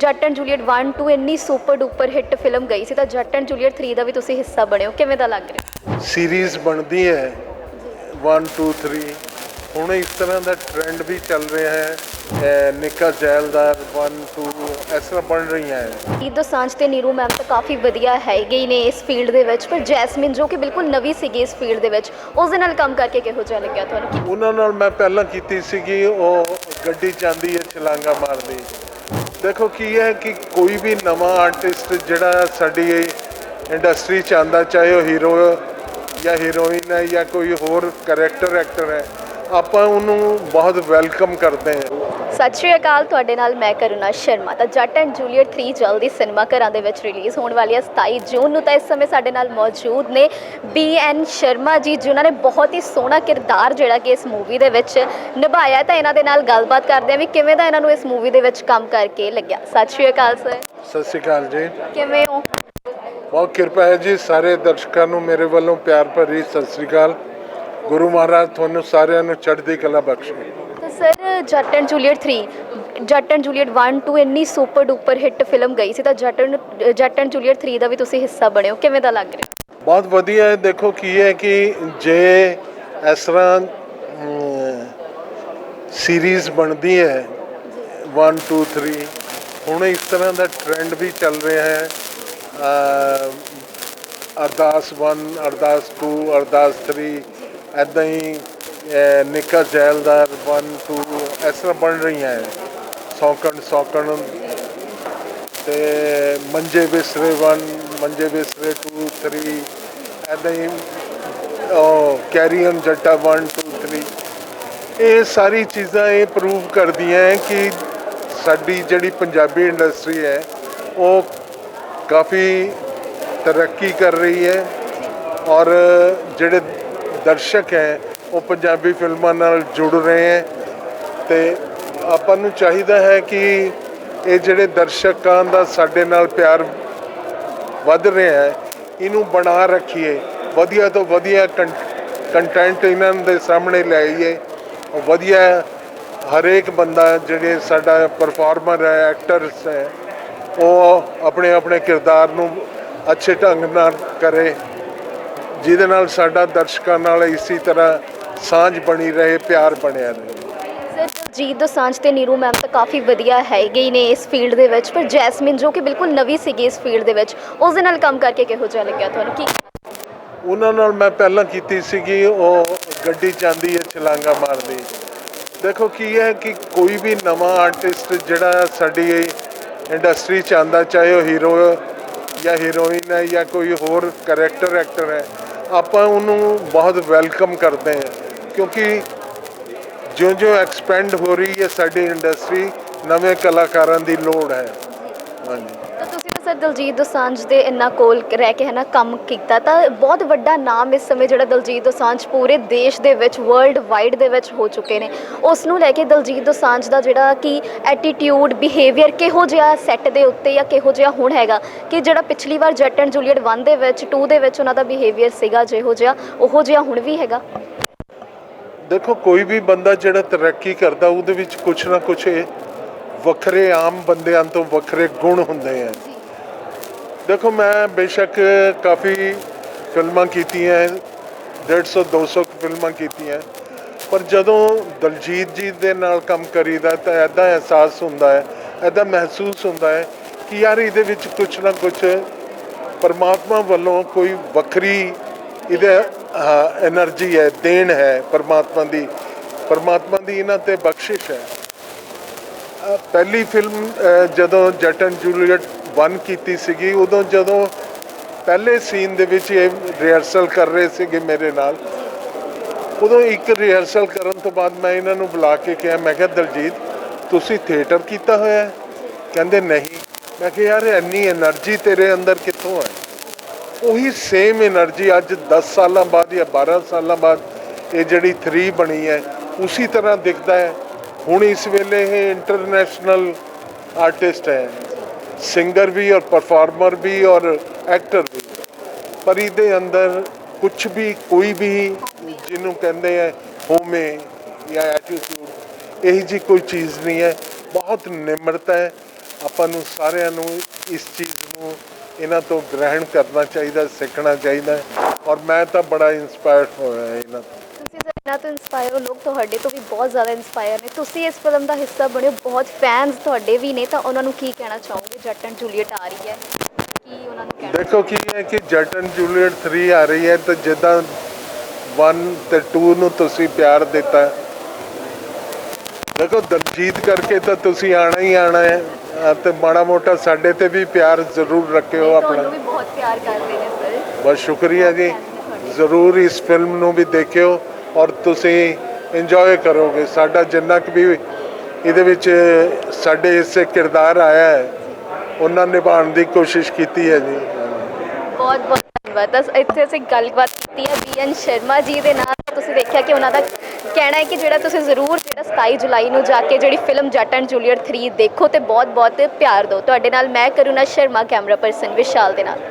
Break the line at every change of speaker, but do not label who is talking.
ਜੱਟ and Juliet 1 2 ਇੰਨੀ super duper hit film ਗਈ ਸੀ ਤਾਂ ਜੱਟ ਐਂਡ ਜੂਲੀਅਟ 3 ਦਾ ਵੀ ਤੁਸੀਂ ਹਿੱਸਾ ਬਣੇ ਹੋ ਕਿਵੇਂ ਦਾ ਲੱਗ ਰਿਹਾ?
ਸੀਰੀਜ਼ ਬਣਦੀ ਹੈ। 1 2 3 ਹੁਣ ਇਸ ਤਰ੍ਹਾਂ ਦਾ ਟ੍ਰੈਂਡ ਵੀ ਚੱਲ ਰਿਹਾ ਹੈ। ਨਿੱਕਾ ਜੈਲਦਾਰ 1 2 ਇਸ ਤਰ੍ਹਾਂ ਬਣ ਰਹੀਆਂ ਹੈ।
ਈਦ ਦੋਸਾਂਝ ਤੇ ਨੀਰੂ ਮੈਮ ਤਾਂ ਕਾਫੀ ਵਧੀਆ ਹੈਗੇ ਹੀ ਨੇ ਇਸ ਫੀਲਡ ਦੇ ਵਿੱਚ। ਪਰ ਜੈਸਮਿਨ ਜੋ ਕਿ ਬਿਲਕੁਲ ਨਵੀਂ ਸੀਗੀ ਇਸ ਫੀਲਡ ਦੇ ਵਿੱਚ ਉਸ ਦੇ ਨਾਲ ਕੰਮ ਕਰਕੇ ਕਿਹੋ ਜਿਹਾ ਲੱਗਿਆ ਤੁਹਾਨੂੰ?
ਉਹਨਾਂ ਨਾਲ ਮੈਂ ਪਹਿਲਾਂ ਕੀਤੀ ਸੀਗੀ ਉਹ ਗੱਡੀ ਚਾਂਦੀ ਹੈ ਛਲਾਂਗਾ ਮਾਰਦੀ। ਦੇਖੋ ਕੀ ਹੈ ਕਿ ਕੋਈ ਵੀ ਨਵਾਂ ਆਰਟਿਸਟ ਜਿਹੜਾ ਸਾਡੀ ਇੰਡਸਟਰੀ ਚ ਆਉਂਦਾ, ਚਾਹੇ ਉਹ ਹੀਰੋ ਜਾਂ ਹੀਰੋਇਨ ਹੈ ਜਾਂ ਕੋਈ ਹੋਰ ਕੈਰੈਕਟਰ ਐਕਟਰ ਹੈ, ਆਪਾਂ ਉਹਨੂੰ ਬਹੁਤ ਵੈਲਕਮ ਕਰਦੇ ਹਾਂ।
ਸਤਿ ਸ਼੍ਰੀ ਅਕਾਲ ਤੁਹਾਡੇ ਨਾਲ ਮੈਂ ਕਰੁਣਾ ਸ਼ਰਮਾ। ਤਾਂ ਜੱਟ ਐਂਡ ਜੂਲੀਅਟ 3 ਜਲਦੀ ਸਿਨੇਮਾ ਘਰਾਂ ਦੇ ਵਿੱਚ ਰਿਲੀਜ਼ ਹੋਣ ਵਾਲੀ ਹੈ 27 ਜੂਨ ਨੂੰ ਤਾਂ ਇਸ ਸਮੇਂ ਸਾਡੇ ਨਾਲ ਮੌਜੂਦ ਨੇ ਬੀ ਐਨ ਸ਼ਰਮਾ ਜੀ ਜਿਨ੍ਹਾਂ ਨੇ ਬਹੁਤ ਹੀ ਸੋਹਣਾ ਕਿਰਦਾਰ ਜਿਹੜਾ ਕਿ ਇਸ ਮੂਵੀ ਦੇ ਵਿੱਚ ਨਿਭਾਇਆ। ਤਾਂ ਇਹਨਾਂ ਦੇ ਨਾਲ ਗੱਲਬਾਤ ਕਰਦੇ ਹਾਂ ਵੀ ਕਿਵੇਂ ਦਾ ਇਹਨਾਂ ਨੂੰ ਇਸ ਮੂਵੀ ਦੇ ਵਿੱਚ ਕੰਮ ਕਰਕੇ ਲੱਗਿਆ। ਸਤਿ ਸ਼੍ਰੀ ਅਕਾਲ ਸਰ
ਸਤਿ ਸ਼੍ਰੀ ਅਕਾਲ ਜੀ।
ਕਿਵੇਂ ਹੋ?
ਬਹੁਤ ਕਿਰਪਾ ਹੈ ਜੀ ਸਾਰੇ ਦਰਸ਼ਕਾਂ ਨੂੰ ਮੇਰੇ ਵੱਲੋਂ ਪਿਆਰ ਭਰੀ ਸਤਿ ਸ਼੍ਰੀ ਅਕਾਲ। ਗੁਰੂ ਮਹਾਰਾਜ ਤੁਹਾਨੂੰ ਸਾਰਿਆਂ ਨੂੰ ਚੜ੍ਹਦੀ ਕਲਾ ਬਖਸ਼ੇ।
ਜੱਟ ਐਂਡ ਜੂਲੀਅਟ 3 ਜੱਟ ਐਂਡ ਜੂਲੀਅਟ 1 2 ਇੰਨੀ ਸੁਪਰ ਡੂਪਰ ਹਿੱਟ ਫਿਲਮ ਗਈ ਸੀ ਤਾਂ ਜੱਟ ਐਂਡ ਜੱਟ ਐਂਡ ਜੂਲੀਅਟ 3 ਦਾ ਵੀ ਤੁਸੀਂ ਹਿੱਸਾ ਬਣੇ ਹੋ ਕਿਵੇਂ ਦਾ ਲੱਗ ਰਿਹਾ?
ਬਹੁਤ ਵਧੀਆ ਹੈ, ਦੇਖੋ ਕੀ ਹੈ ਕਿ ਜੇ ਇਸ ਤਰ੍ਹਾਂ ਸੀਰੀਜ਼ ਬਣਦੀ ਹੈ 1 2 3 ਹੁਣ ਇਸ ਤਰ੍ਹਾਂ ਦਾ ਟ੍ਰੈਂਡ ਵੀ ਚੱਲ ਰਿਹਾ ਹੈ ਅਰਦਾਸ 1 ਅਰਦਾਸ 2 ਅਰਦਾਸ 3 ਐਦਾਂ ਹੀ ਨਿੱਕਾ ਜੈਲਦਾਰ 1 2 ਇਸ ਤਰ੍ਹਾਂ ਬਣ ਰਹੀਆਂ ਹੈ ਸੌਕਣ ਸੌਕਣ। ਤੇ ਮੰਜੇ ਬਿਸਰੇ 1 ਮੰਜੇ ਬਿਸਰੇ 2 3 ਐਦਾਂ ਹੀ ਉਹ ਕੈਰੀਅਨ ਜੱਟਾ 1 2 3 ਇਹ ਸਾਰੀ ਚੀਜ਼ਾਂ ਇਹ ਪ੍ਰੂਵ ਕਰਦੀਆਂ ਹੈ ਕਿ ਸਾਡੀ ਜਿਹੜੀ ਪੰਜਾਬੀ ਇੰਡਸਟਰੀ ਹੈ ਉਹ ਕਾਫੀ ਤਰੱਕੀ ਕਰ ਰਹੀ ਹੈ ਔਰ ਜਿਹੜੇ ਦਰਸ਼ਕ ਹੈ ਉਹ ਪੰਜਾਬੀ ਫਿਲਮਾਂ ਨਾਲ ਜੁੜ ਰਹੇ ਹੈ ਤੇ ਆਪਾਂ ਨੂੰ ਚਾਹੀਦਾ ਹੈ ਕਿ ਇਹ ਜਿਹੜੇ ਦਰਸ਼ਕਾਂ ਦਾ ਸਾਡੇ ਨਾਲ ਪਿਆਰ ਵੱਧ ਰਿਹਾ ਹੈ, ਇਹਨੂੰ ਬਣਾ ਰੱਖੀਏ, ਵਧੀਆ ਤੋਂ ਵਧੀਆ ਕੰਟੈਂਟ ਇਹਨਾਂ ਦੇ ਸਾਹਮਣੇ ਲਿਆਈਏ, ਵਧੀਆ ਹਰੇਕ ਬੰਦਾ ਜਿਹੜੇ ਸਾਡਾ ਪਰਫਾਰਮਰ ਹੈ ਐਕਟਰਸ ਹੈ, ਉਹ ਆਪਣੇ ਆਪਣੇ ਕਿਰਦਾਰ ਨੂੰ ਅੱਛੇ ਢੰਗ ਨਾਲ ਕਰੇ, ਜਿਹਦੇ ਨਾਲ ਸਾਡਾ ਦਰਸ਼ਕਾਂ ਨਾਲ ਇਸੇ ਤਰ੍ਹਾਂ ਸਾਂਝ ਬਣੀ ਰਹੇ, ਪਿਆਰ ਬਣਿਆ ਰਹੇ।
ਸਰ ਦਲਜੀਤ ਦੋਸਾਂਝ ਤੇ ਨੀਰੂ ਮੈਮ ਤਾਂ ਕਾਫੀ ਵਧੀਆ ਹੈਗੇ ਨੇ ਇਸ ਫੀਲਡ ਦੇ ਵਿੱਚ। ਪਰ ਜੈਸਮਿਨ ਜੋ ਕਿ ਬਿਲਕੁਲ ਨਵੀਂ ਸੀਗੀ ਇਸ ਫੀਲਡ ਦੇ ਵਿੱਚ ਉਸ ਦੇ ਨਾਲ ਕੰਮ ਕਰਕੇ ਕਿਹੋ ਜਿਹਾ ਲੱਗਿਆ ਤੁਹਾਨੂੰ? ਕੀ
ਉਹਨਾਂ ਨਾਲ ਮੈਂ ਪਹਿਲਾਂ ਕੀਤੀ ਸੀਗੀ, ਉਹ ਗੱਡੀ ਚਾਂਦੀ ਹੈ ਛਲਾਂਗਾ ਮਾਰਦੀ ਦੇਖੋ ਕੀ ਹੈ ਕਿ ਕੋਈ ਵੀ ਨਵਾਂ ਆਰਟਿਸਟ ਜਿਹੜਾ ਸਾਡੀ ਇੰਡਸਟਰੀ ਚ ਆਉਂਦਾ, ਚਾਹੇ ਉਹ ਹੀਰੋ ਜਾਂ ਹੀਰੋਇਨ ਹੈ ਜਾਂ ਕੋਈ ਹੋਰ ਕੈਰੈਕਟਰ ਐਕਟਰ ਹੈ, ਆਪਾਂ ਉਹਨੂੰ ਬਹੁਤ ਵੈਲਕਮ ਕਰਦੇ ਹਾਂ। ਕਿਉਂਕਿ ਜਿਉਂ-ਜਿਉਂ ਐਕਸਪੈਂਡ ਹੋ ਰਹੀ ਹੈ ਸਾਡੀ ਇੰਡਸਟਰੀ ਨਵੇਂ ਕਲਾਕਾਰਾਂ ਦੀ ਲੋੜ ਹੈ। ਹਾਂਜੀ।
ਤਾਂ ਤੁਸੀਂ ਤਾਂ ਸਰ ਦਲਜੀਤ ਦੋਸਾਂਝ ਦੇ ਇੰਨਾ ਕੋਲ ਰਹਿ ਕੇ ਹੈ ਨਾ ਕੰਮ ਕੀਤਾ, ਤਾਂ ਬਹੁਤ ਵੱਡਾ ਨਾਮ ਇਸ ਸਮੇਂ ਜਿਹੜਾ ਦਲਜੀਤ ਦੋਸਾਂਝ ਪੂਰੇ ਦੇਸ਼ ਦੇ ਵਿੱਚ ਵਰਲਡ ਵਾਈਡ ਦੇ ਵਿੱਚ ਹੋ ਚੁੱਕੇ ਨੇ। ਉਸ ਨੂੰ ਲੈ ਕੇ ਦਲਜੀਤ ਦੋਸਾਂਝ ਦਾ ਜਿਹੜਾ ਕਿ ਐਟੀਟਿਊਡ ਬਿਹੇਵੀਅਰ ਕਿਹੋ ਜਿਹਾ ਸੈੱਟ ਦੇ ਉੱਤੇ ਜਾਂ ਕਿਹੋ ਜਿਹਾ ਹੁਣ ਹੈਗਾ ਕਿ ਜਿਹੜਾ ਪਿਛਲੀ ਵਾਰ ਜੱਟ ਐਂਡ ਜੂਲੀਅਟ 1 ਦੇ ਵਿੱਚ 2 ਦੇ ਵਿੱਚ ਉਹਨਾਂ ਦਾ ਬਿਹੇਵੀਅਰ ਸੀਗਾ, ਜਿਹੋ ਜਿਹਾ, ਉਹੋ ਜਿਹਾ ਹੁਣ ਵੀ ਹੈਗਾ?
ਦੇਖੋ ਕੋਈ ਵੀ ਬੰਦਾ ਜਿਹੜਾ ਤਰੱਕੀ ਕਰਦਾ ਉਹਦੇ ਵਿੱਚ ਕੁਛ ਨਾ ਕੁਛ ਵੱਖਰੇ ਆਮ ਬੰਦਿਆਂ ਤੋਂ ਵੱਖਰੇ ਗੁਣ ਹੁੰਦੇ ਆ। ਦੇਖੋ ਮੈਂ ਬੇਸ਼ੱਕ ਕਾਫੀ ਫਿਲਮਾਂ ਕੀਤੀਆਂ 150 200 ਫਿਲਮਾਂ ਕੀਤੀਆਂ ਪਰ ਜਦੋਂ ਦਲਜੀਤ ਜੀ ਦੇ ਨਾਲ ਕੰਮ ਕਰੀਦਾ ਤਾਂ ਐਦਾਂ ਅਹਿਸਾਸ ਹੁੰਦਾ ਹੈ ਐਦਾਂ ਮਹਿਸੂਸ ਹੁੰਦਾ ਹੈ ਕਿ ਯਾਰ ਇਹਦੇ ਵਿੱਚ ਕੁਛ ਨਾ ਕੁਛ ਪਰਮਾਤਮਾ ਵੱਲੋਂ ਕੋਈ ਵੱਖਰੀ ਇਹਦੇ ਐਨਰਜੀ ਹੈ, ਦੇਣ ਹੈ ਪਰਮਾਤਮਾ ਦੀ। ਪਰਮਾਤਮਾ ਦੀ ਇਹਨਾਂ ਤੇ ਬਖਸ਼ਿਸ਼ ਹੈ। ਪਹਿਲੀ ਫਿਲਮ ਜਦੋਂ ਜਟਨ ਜੂਲੀਅਟ 1 ਕੀਤੀ ਸੀਗੀ, ਉਦੋਂ ਜਦੋਂ ਪਹਿਲੇ ਸੀਨ ਦੇ ਵਿੱਚ ਇਹ ਰਿਹਰਸਲ ਕਰ ਰਹੇ ਸੀਗੇ ਮੇਰੇ ਨਾਲ, ਉਦੋਂ ਇੱਕ ਰਿਹਰਸਲ ਕਰਨ ਤੋਂ ਬਾਅਦ ਮੈਂ ਇਹਨਾਂ ਨੂੰ ਬੁਲਾ ਕੇ ਕਿਹਾ, ਮੈਂ ਕਿਹਾ, ਦਲਜੀਤ, ਤੁਸੀਂ ਥੀਏਟਰ ਕੀਤਾ ਹੋਇਆ ਹੈ? ਕਹਿੰਦੇ, ਨਹੀਂ। ਮੈਂ ਕਿਹਾ, ਯਾਰ, ਇੰਨੀ એનર્ਜੀ ਤੇਰੇ ਅੰਦਰ ਕਿੱਥੋਂ ਹੈ ਉਹੀ ਸੇਮ એનર્ਜੀ ਅੱਜ 10 ਸਾਲਾਂ ਬਾਅਦ ਜਾਂ 12 ਸਾਲਾਂ ਬਾਅਦ ਇਹ ਜਿਹੜੀ 3 ਬਣੀ ਹੈ, ਉਸੇ ਤਰ੍ਹਾਂ ਦਿਖਦਾ ਹੈ। ਹੁਣ ਇਸ ਵੇਲੇ ਇਹ ਇੰਟਰਨੈਸ਼ਨਲ ਆਰਟਿਸਟ ਹੈ। ਸਿੰਗਰ ਵੀ ਔਰ ਪਰਫਾਰਮਰ ਵੀ ਔਰ ਐਕਟਰ ਵੀ। ਪਰ ਇਹਦੇ ਅੰਦਰ ਕੁਝ ਵੀ, ਕੋਈ ਵੀ ਜਿਹਨੂੰ ਕਹਿੰਦੇ ਆ ਹੋਮੇ ਜਾਂ ਐਟੀਟਿਊਡ ਇਹ ਜੀ ਕੋਈ ਚੀਜ਼ ਨਹੀਂ ਹੈ। ਬਹੁਤ ਨਿਮਰਤਾ ਹੈ। ਆਪਾਂ ਨੂੰ ਸਾਰਿਆਂ ਨੂੰ ਇਸ ਚੀਜ਼ ਨੂੰ ਇਹਨਾਂ ਤੋਂ ਗ੍ਰਹਿਣ ਕਰਨਾ ਚਾਹੀਦਾ ਸਿੱਖਣਾ ਚਾਹੀਦਾ ਔਰ ਮੈਂ ਤਾਂ ਬੜਾ ਇਨਸਪਾਇਰਡ ਹੋਇਆ ਇਹਨਾਂ ਤੋਂ।
ਤੁਸੀਂ ਸਰ ਇਹਨਾਂ ਤੋਂ ਇਨਸਪਾਇਰ ਹੋ ਲੋਕ ਤੁਹਾਡੇ ਤੋਂ ਵੀ ਬਹੁਤ ਜ਼ਿਆਦਾ ਇਨਸਪਾਇਰ ਨੇ। ਤੁਸੀਂ ਇਸ ਫਿਲਮ ਦਾ ਹਿੱਸਾ ਬਣੇ ਬਹੁਤ ਫੈਨਸ ਤੁਹਾਡੇ ਵੀ ਨੇ ਤਾਂ ਉਹਨਾਂ ਨੂੰ ਕੀ ਕਹਿਣਾ ਚਾਹੋਗੇ? ਜੱਟ ਐਂਡ ਜੂਲੀਅਟ ਆ ਰਹੀ ਹੈ। ਕੀ ਉਹਨਾਂ ਨੂੰ ਕਹਿਣਾ
ਦੇਖੋ ਕੀ ਹੈ ਕਿ ਜੱਟ ਐਂਡ ਜੂਲੀਅਟ 3 ਆ ਰਹੀ ਹੈ ਤਾਂ ਜਿੱਦਾਂ 1 ਤੇ 2 ਨੂੰ ਤੁਸੀਂ ਪਿਆਰ ਦਿੱਤਾ। ਦੇਖੋ ਦਲਜੀਤ ਕਰਕੇ ਤਾਂ ਤੁਸੀਂ ਆਣਾ ਹੀ ਆਣਾ ਹੈ। ਤੇ ਮਾੜਾ ਮੋਟਾ ਸਾਡੇ ਤੇ ਵੀ ਪਿਆਰ ਜ਼ਰੂਰ ਰੱਖਿਓ ਆਪਣਾ।
ਤੁਹਾਨੂੰ ਵੀ ਬਹੁਤ ਪਿਆਰ ਕਰਦੇ ਨੇ ਸਰ।
ਬਹੁਤ ਸ਼ੁਕਰੀਆ ਜੀ। ਜ਼ਰੂਰ ਇਸ ਫਿਲਮ ਨੂੰ ਵੀ ਦੇਖਿਓ ਔਰ ਤੁਸੀਂ ਇੰਜੋਏ ਕਰੋਗੇ। ਸਾਡਾ ਜਿੰਨਾ ਕੁ ਵੀ ਇਹਦੇ ਵਿੱਚ ਸਾਡੇ ਇਸੇ ਕਿਰਦਾਰ ਆਇਆ ਹੈ ਉਹਨਾਂ ਨਿਭਾਉਣ ਦੀ ਕੋਸ਼ਿਸ਼ ਕੀਤੀ ਹੈ ਜੀ।
ਬਹੁਤ ਬਹੁਤ ਧੰਨਵਾਦ। ਤਾਂ ਇੱਥੇ ਅਸੀਂ ਗੱਲਬਾਤ ਕੀਤੀ ਹੈ ਬੀਐਨ ਸ਼ਰਮਾ ਜੀ ਦੇ ਨਾਲ। ਤੁਸੀਂ ਦੇਖਿਆ ਕਿ ਉਹਨਾਂ ਦਾ ਕਹਿਣਾ ਹੈ ਕਿ ਜਿਹੜਾ ਤੁਸੀਂ ਜ਼ਰੂਰ 27 ਜੁਲਾਈ ਨੂੰ ਜਾ ਕੇ ਜਿਹੜੀ ਫਿਲਮ ਜੱਟ ਐਂਡ ਜੂਲੀਅਟ 3 ਦੇਖੋ ਤੇ ਬਹੁਤ ਬਹੁਤ ਪਿਆਰ ਦਿਓ। ਤੁਹਾਡੇ ਨਾਲ ਮੈਂ ਕਰੁਣਾ ਸ਼ਰਮਾ, ਕੈਮਰਾ ਪਰਸਨ ਵਿਸ਼ਾਲ ਦੇ ਨਾਲ।